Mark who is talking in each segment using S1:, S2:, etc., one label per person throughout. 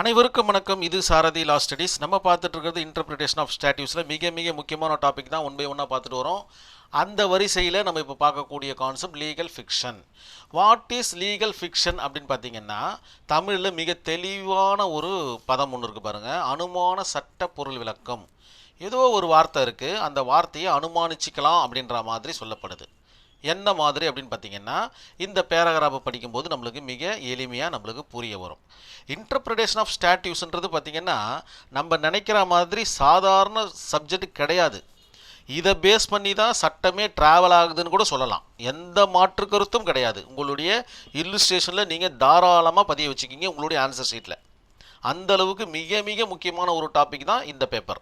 S1: அனைவருக்கும் வணக்கம். இது சாரதி லா ஸ்டடீஸ் நம்ம பார்த்துட்டு இருக்கிறது இன்டர்பிரிட்டேஷன் ஆஃப் ஸ்டாட்யூஸில் மிக மிக முக்கியமான டாபிக் தான் ஒன் பை ஒன்னாக பார்த்துட்டு வரோம். அந்த வரிசையில் நம்ம இப்போ பார்க்கக்கூடிய concept legal fiction what is legal fiction அப்படின்னு பார்த்தீங்கன்னா தமிழில் மிக தெளிவான ஒரு பதம் ஒன்று இருக்குது பாருங்கள் அனுமான சட்ட பொருள் விளக்கம். ஏதோ ஒரு வார்த்தை இருக்குது அந்த வார்த்தையை அனுமானிச்சிக்கலாம் அப்படின்ற மாதிரி சொல்லப்படுது. என்ன மாதிரி அப்படின்னு பார்த்தீங்கன்னா இந்த பேராகிராஃபை படிக்கும்போது நம்மளுக்கு மிக எளிமையாக நம்மளுக்கு புரிய வரும். இன்டர்பிரடேஷன் ஆஃப் ஸ்டாட்யூஸ்ன்றது பார்த்திங்கன்னா நம்ம நினைக்கிற மாதிரி சாதாரண சப்ஜெக்ட் கிடையாது. இதை பேஸ் பண்ணி தான் சட்டமே ட்ராவல் ஆகுதுன்னு கூட சொல்லலாம். எந்த மாற்று கருத்தும் கிடையாது. உங்களுடைய இல்லுஸ்ட்ரேஷனில் நீங்கள் தாராளமாக பதிய வச்சுக்கிங்க உங்களுடைய ஆன்சர் ஷீட்டில் அந்தளவுக்கு மிக மிக முக்கியமான ஒரு டாபிக் தான் இந்த பேப்பர்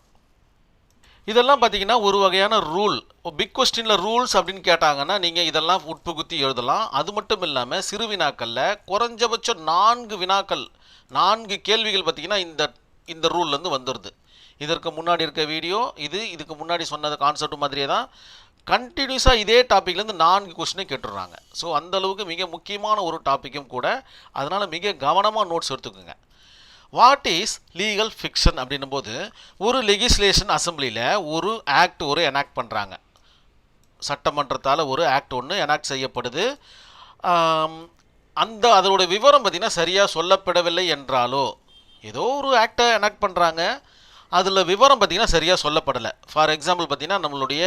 S1: இதெல்லாம் பார்த்தீங்கன்னா ஒரு வகையான ரூல். பிக் கொஸ்டினில் ரூல்ஸ் அப்படின்னு கேட்டாங்கன்னா நீங்கள் இதெல்லாம் உட்புகுத்தி எழுதலாம். அது மட்டும் இல்லாமல் சிறு வினாக்களில் குறைஞ்சபட்சம் நான்கு வினாக்கள் நான்கு கேள்விகள் பார்த்தீங்கன்னா இந்த இந்த ரூல்லேருந்து வந்துடுது இதற்கு முன்னாடி இருக்க வீடியோ இது இதுக்கு முன்னாடி சொன்னது கான்செப்ட் மாதிரியே தான் கண்டினியூஸாக இதே டாப்பிக்லேருந்து நான்கு கொஸ்டினே கேட்டுடுறாங்க. ஸோ அந்தளவுக்கு மிக முக்கியமான ஒரு டாப்பிக்கும் கூட. அதனால் மிக கவனமாக நோட்ஸ் எடுத்துக்கோங்க. வாட் இஸ் லீகல் ஃபிக்ஷன் அப்படின்னும் போது ஒரு லெகிஸ்லேஷன் அசம்பிளியில் ஒரு ஆக்ட் ஒரு எனாக்ட் பண்ணுறாங்க சட்டமன்றத்தால் ஒரு ஆக்ட் ஒன்று எனாக்ட் செய்யப்படுது. அந்த அதோட விவரம் பார்த்திங்கன்னா சரியாக சொல்லப்படவில்லை என்றாலோ ஏதோ ஒரு ஆக்டை எனாக்ட் பண்ணுறாங்க அதில் விவரம் பார்த்திங்கன்னா சரியாக சொல்லப்படலை. ஃபார் எக்ஸாம்பிள் பார்த்திங்கன்னா நம்மளுடைய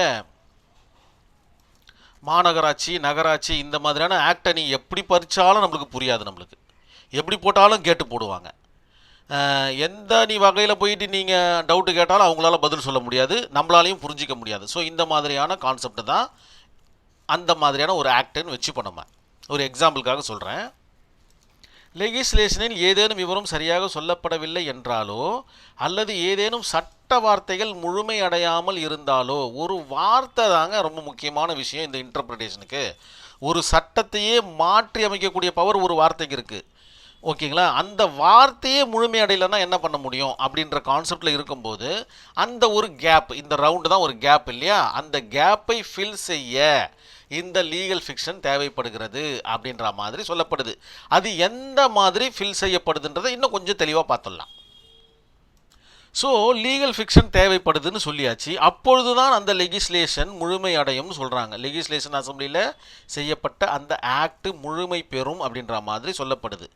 S1: மாநகராட்சி நகராட்சி இந்த மாதிரியான ஆக்டை நீ எப்படி பறித்தாலும் நம்மளுக்கு புரியாது நம்மளுக்கு. எப்படி போட்டாலும் கேட்டு போடுவாங்க. எந்த நீ வகையில் போயிட்டு நீங்கள் டவுட்டு கேட்டாலும் அவங்களால பதில் சொல்ல முடியாது. நம்மளாலையும் புரிஞ்சிக்க முடியாது. ஸோ இந்த மாதிரியான கான்செப்ட் தான் அந்த மாதிரியான ஒரு ஆக்டுன்னு வச்சுப்போம் நம்ம ஒரு எக்ஸாம்பிளுக்காக சொல்கிறேன் லெகிஸ்லேஷனில் ஏதேனும் விவரம் சரியாக சொல்லப்படவில்லை என்றாலோ அல்லது ஏதேனும் சட்ட வார்த்தைகள் முழுமையடையாமல் இருந்தாலோ ஒரு வார்த்தை தாங்க ரொம்ப முக்கியமான விஷயம் இந்த இன்டர்பிரிட்டேஷனுக்கு ஒரு சட்டத்தையே மாற்றி அமைக்கக்கூடிய பவர் ஒரு வார்த்தைக்கு இருக்குது ஓகேங்களா? அந்த வார்த்தையே முழுமையடையலைன்னா என்ன பண்ண முடியும்? அப்படின்ற கான்செப்டில் இருக்கும்போது அந்த ஒரு கேப் இந்த ரவுண்டு தான் ஒரு கேப் இல்லையா? அந்த கேப்பை ஃபில் செய்ய இந்த லீகல் ஃபிக்ஷன் தேவைப்படுகிறது அப்படின்ற மாதிரி சொல்லப்படுது. அது எந்த மாதிரி ஃபில் செய்யப்படுதுன்றதை இன்னும் கொஞ்சம் தெளிவாக பார்த்துடலாம். ஸோ லீகல் ஃபிக்ஷன் தேவைப்படுதுன்னு சொல்லியாச்சு. அப்பொழுது தான் அந்த லெகிஸ்லேஷன் முழுமை அடையும்னு சொல்கிறாங்க லெகிஸ்லேஷன் அசம்பிளியில் செய்யப்பட்ட அந்த ஆக்ட் முழுமை பெறும் அப்படின்ற மாதிரி சொல்லப்படுது.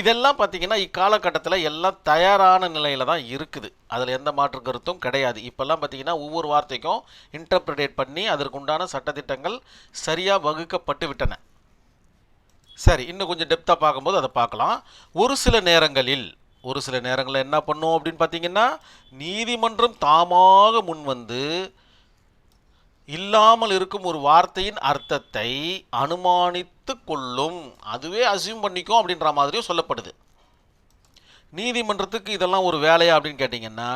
S1: இதெல்லாம் பார்த்திங்கன்னா இக்காலகட்டத்தில் எல்லாம் தயாரான நிலையில் தான் இருக்குது. அதில் எந்த மாற்று கருத்தும் கிடையாது. இப்போல்லாம் பார்த்திங்கன்னா ஒவ்வொரு வார்த்தைக்கும் இன்டர்பிரேட் பண்ணி அதற்குண்டான சட்டத்திட்டங்கள் சரியாக வகுக்கப்பட்டு விட்டன. சரி இன்னும் கொஞ்சம் டெப்த்தாக பார்க்கும்போது அதை பார்க்கலாம். ஒரு சில நேரங்களில் ஒரு சில நேரங்களில் என்ன பண்ணும் அப்படின்னு பார்த்தீங்கன்னா நீதிமன்றம் தாமாக முன்வந்து இல்லாமல் இருக்கும் ஒரு வார்த்தையின் அர்த்தத்தை அனுமானித்து கொள்ளும். அதுவே அசியூம் பண்ணிக்கும் அப்படின்ற மாதிரியும் சொல்லப்படுது. நீதிமன்றத்துக்கு இதெல்லாம் ஒரு வேலையா அப்படின்னு கேட்டிங்கன்னா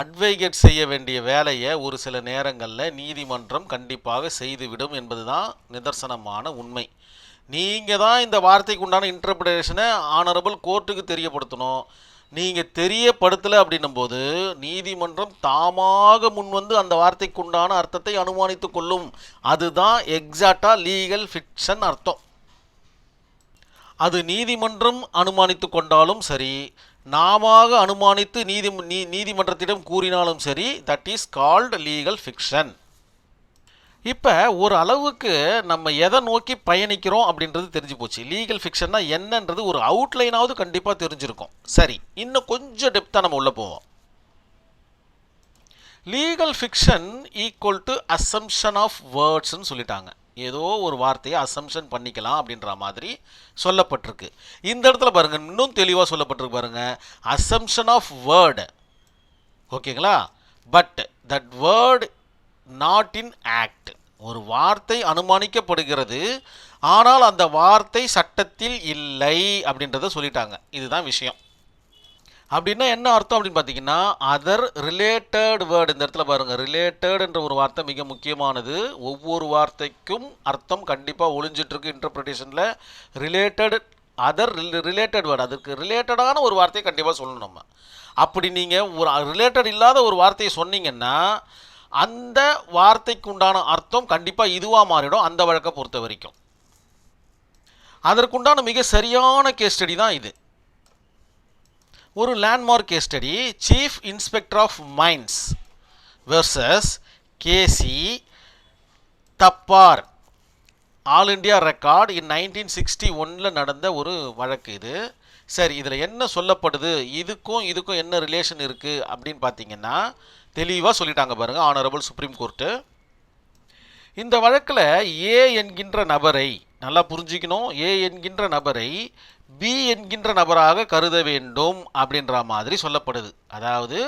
S1: அட்வைகேட் செய்ய வேண்டிய வேலையை ஒரு சில நேரங்களில் நீதிமன்றம் கண்டிப்பாக செய்துவிடும் என்பது தான் நிதர்சனமான உண்மை. நீங்கள் தான் இந்த வார்த்தைக்கு உண்டான இன்டர்பிரேஷனை ஆனரபிள் கோர்ட்டுக்கு தெரியப்படுத்தணும். நீங்கள் தெரியப்படுத்தலை அப்படின்னும் போது நீதிமன்றம் தாமாக முன்வந்து அந்த வார்த்தைக்கு உண்டான அர்த்தத்தை அனுமானித்து கொள்ளும். அதுதான் எக்ஸாக்டாக லீகல் ஃபிக்ஷன் அர்த்தம். அது நீதிமன்றம் அனுமானித்து கொண்டாலும் சரி நாமாக அனுமானித்து நீதி நீ- நீதிமன்றத்திடம் கூறினாலும் சரி that is called legal fiction இப்போ ஒரு அளவுக்கு நம்ம எதை நோக்கி பயணிக்கிறோம் அப்படின்றது தெரிஞ்சு போச்சு. லீகல் ஃபிக்ஷன்னா என்னன்றது ஒரு அவுட்லைனாவது கண்டிப்பாக தெரிஞ்சிருக்கும். சரி இன்னும் கொஞ்சம் டெப்த்தாக நம்ம உள்ளே போவோம். Legal fiction equal to assumption of வேர்ட்ஸ்னு சொல்லிட்டாங்க. ஏதோ ஒரு வார்த்தையை அசம்ஷன் பண்ணிக்கலாம் அப்படின்ற மாதிரி சொல்லப்பட்டிருக்கு. இந்த இடத்துல பாருங்கள் இன்னும் தெளிவாக சொல்லப்பட்டிருக்கு பாருங்கள் அசம்ஷன் ஆஃப் வேர்டு ஓகேங்களா? But that word not in act ஒரு வார்த்தை அனுமானிக்கப்படுகிறது ஆனால் அந்த வார்த்தை சட்டத்தில் இல்லை அப்படின்றத சொல்லிட்டாங்க. இதுதான் விஷயம். அப்படின்னா என்ன அர்த்தம் அப்படின்னு பார்த்தீங்கன்னா அதர் ரிலேட்டட் வேர்டு இந்த இடத்துல பாருங்கள் ரிலேட்டட் என்ற ஒரு வார்த்தை மிக முக்கியமானது. ஒவ்வொரு வார்த்தைக்கும் அர்த்தம் கண்டிப்பாக ஒளிஞ்சிட்ருக்கு இன்டர்பிரிட்டேஷனில் ரிலேட்டட் அதர் ரிலேட்டட் வேர்டு அதுக்கு ரிலேட்டடான ஒரு வார்த்தையை கண்டிப்பாக சொல்லணும் நம்ம. அப்படி நீங்கள் ஒரு ரிலேட்டட் இல்லாத ஒரு வார்த்தையை சொன்னீங்கன்னா அந்த வார்த்தைக்கு உண்டான அர்த்தம் கண்டிப்பாக இதுவாக மாறிடும் அந்த வழக்கை பொறுத்த வரைக்கும். அதற்குண்டான மிக சரியான கேஸ் ஸ்டடி தான் இது. ஒரு landmark case study chief inspector of mines versus K C Thapar all India record in nineteen sixty ஒனில் நடந்த ஒரு வழக்கு இது. சரி இதில் என்ன சொல்லப்படுது? இதுக்கும் இதுக்கும் என்ன ரிலேஷன் இருக்குது அப்படின்னு பார்த்தீங்கன்னா தெளிவாக சொல்லிட்டாங்க பாருங்கள் ஆனரபிள் சுப்ரீம் கோர்ட்டு இந்த வழக்கில் ஏ என்கின்ற நபரை நல்லா புரிஞ்சிக்கணும். ஏ என்கின்ற நபரை பி என்கின்ற நபராக கருத வேண்டும் அப்படின்ற மாதிரி சொல்லப்படுது. அதாவது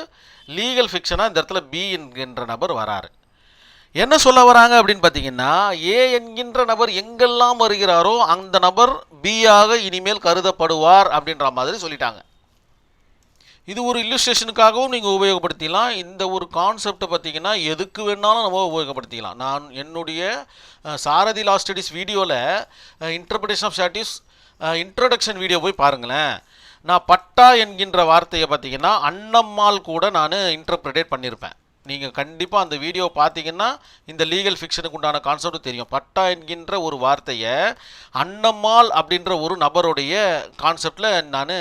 S1: லீகல் ஃபிக்ஷனாக இந்த இடத்துல பி என்கின்ற நபர் வராரு. என்ன சொல்ல வராங்க அப்படின்னு பார்த்தீங்கன்னா ஏ என்கின்ற நபர் எங்கெல்லாம் வருகிறாரோ அந்த நபர் பியாக இனிமேல் கருதப்படுவார் அப்படின்ற மாதிரி சொல்லிட்டாங்க. இது ஒரு இல்லுஸ்ட்ரேஷனுக்காகவும் நீங்கள் உபயோகப்படுத்திக்கலாம் இந்த ஒரு கான்செப்டை பார்த்தீங்கன்னா எதுக்கு வேணாலும் நம்ம உபயோகப்படுத்திக்கலாம். நான் என்னுடைய சாரதி லா ஸ்டடீஸ் வீடியோவில் interpretation of statutes introduction video போய் பாருங்களேன். நான் பட்டா என்கின்ற வார்த்தையை பார்த்தீங்கன்னா அன்னம்மாள் கூட நான் இன்டர்பிரேட் பண்ணியிருப்பேன் நீங்கள் கண்டிப்பாக அந்த வீடியோ பார்த்தீங்கன்னா இந்த லீகல் ஃபிக்ஷனுக்கு உண்டான கான்செப்ட் தெரியும். பட்டா என்கின்ற ஒரு வார்த்தையை அன்னம்மாள் அப்படின்ற ஒரு நபருடைய கான்செப்டில் நான்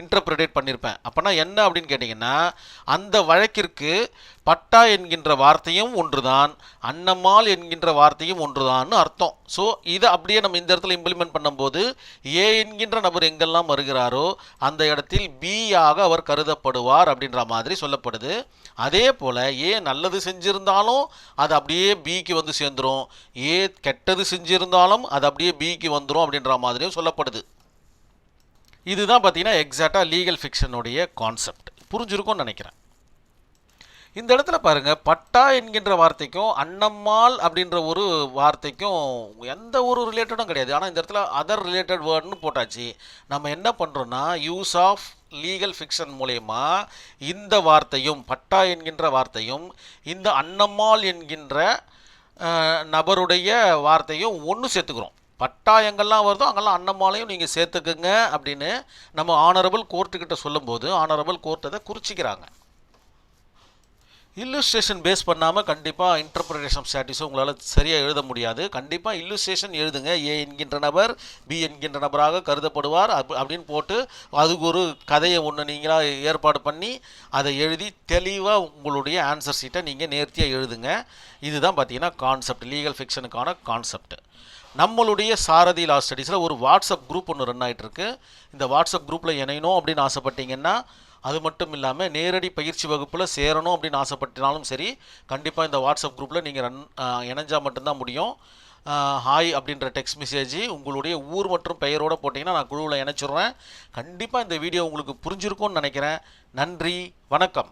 S1: இன்டர்பிரேட் பண்ணியிருப்பேன் அப்போனா என்ன அப்படின்னு கேட்டிங்கன்னா அந்த வழக்கிற்கு பட்டா என்கின்ற வார்த்தையும் ஒன்றுதான் அன்னம்மாள் என்கின்ற வார்த்தையும் ஒன்றுதான்னு அர்த்தம். ஸோ இதை அப்படியே நம்ம இந்த இடத்துல இம்ப்ளிமெண்ட் பண்ணும்போது ஏ என்கின்ற நபர் எங்கெல்லாம் வருகிறாரோ அந்த இடத்தில் பி ஆக அவர் கருதப்படுவார் அப்படின்ற மாதிரி சொல்லப்படுது. அதே போல் ஏ நல்லது செஞ்சுருந்தாலும் அது அப்படியே பிக்கு வந்து சேர்ந்துரும். ஏ கெட்டது செஞ்சுருந்தாலும் அது அப்படியே பிக்கு வந்துடும் அப்படின்ற மாதிரியும் சொல்லப்படுது. இதுதான் பார்த்தீங்கன்னா எக்ஸாக்டாக லீகல் ஃபிக்ஷனுடைய கான்செப்ட் புரிஞ்சிருக்கும்னு நினைக்கிறேன். இந்த இடத்துல பாருங்கள் பட்டா என்கின்ற வார்த்தைக்கும் அன்னம்மாள் அப்படின்ற ஒரு வார்த்தைக்கும் எந்த ஒரு ரிலேட்டடும் கிடையாது. ஆனால் இந்த இடத்துல அதர் ரிலேட்டட் வேர்டுன்னு போட்டாச்சு. நம்ம என்ன பண்ணுறோன்னா யூஸ் ஆஃப் லீகல் ஃபிக்ஷன் மூலயமா இந்த வார்த்தையும் பட்டா என்கின்ற வார்த்தையும் இந்த அன்னம்மாள் என்கின்ற நபருடைய வார்த்தையும் ஒன்று சேர்த்துக்கிறோம். பட்டா எங்கெல்லாம் வருதோ அங்கெல்லாம் அன்னம்மாளையும் நீங்கள் சேர்த்துக்குங்க அப்படின்னு நம்ம ஆனரபிள் கோர்ட்டுக்கிட்ட சொல்லும்போது ஆனரபிள் கோர்ட் அதை குறிச்சிக்கிறாங்க. இல்லுஸ்ட்ரேஷன் பேஸ் பண்ணாமல் கண்டிப்பாக இன்டர்பிரேஷன் ஸ்டாட்டிஸும் உங்களால் சரியாக எழுத முடியாது. கண்டிப்பாக இல்லுஸ்ட்ரேஷன் எழுதுங்க. ஏ என்கின்ற நபர் பி என்கின்ற நபராக கருதப்படுவார். அப் அப்படின்னு போட்டு அதுக்கு ஒரு கதையை ஒன்று நீங்களாக ஏற்பாடு பண்ணி அதை எழுதி தெளிவாக உங்களுடைய ஆன்சர் ஷீட்டை நீங்கள் நேர்த்தியாக எழுதுங்க. இதுதான் பார்த்தீங்கன்னா கான்செப்ட் லீகல் ஃபிக்ஷனுக்கான கான்செப்ட் நம்மளுடைய சாரதி லா ஸ்டடீஸில் ஒரு வாட்ஸ்அப் குரூப் ஒன்று ரன் ஆயிட்டு இருக்கு இந்த வாட்ஸ்அப் குரூப்பில் இணையணும் அப்படின்னு ஆசைப்பட்டீங்கன்னா அது மட்டும் இல்லாமல் நேரடி பயிற்சி வகுப்பில் சேரணும் அப்படின்னு ஆசைப்பட்டினாலும் சரி கண்டிப்பாக இந்த வாட்ஸ்அப் குரூப்பில் நீங்கள் ரன் இணைஞ்சால் மட்டும்தான் முடியும். ஹாய் அப்படின்ற டெக்ஸ்ட் மெசேஜ் உங்களுடைய ஊர் மற்றும் பெயரோடு போட்டிங்கன்னா நான் குழுவில் இணைச்சிடுறேன். கண்டிப்பாக இந்த வீடியோ உங்களுக்கு புரிஞ்சிருக்கும்னு நினைக்கிறேன். நன்றி வணக்கம்.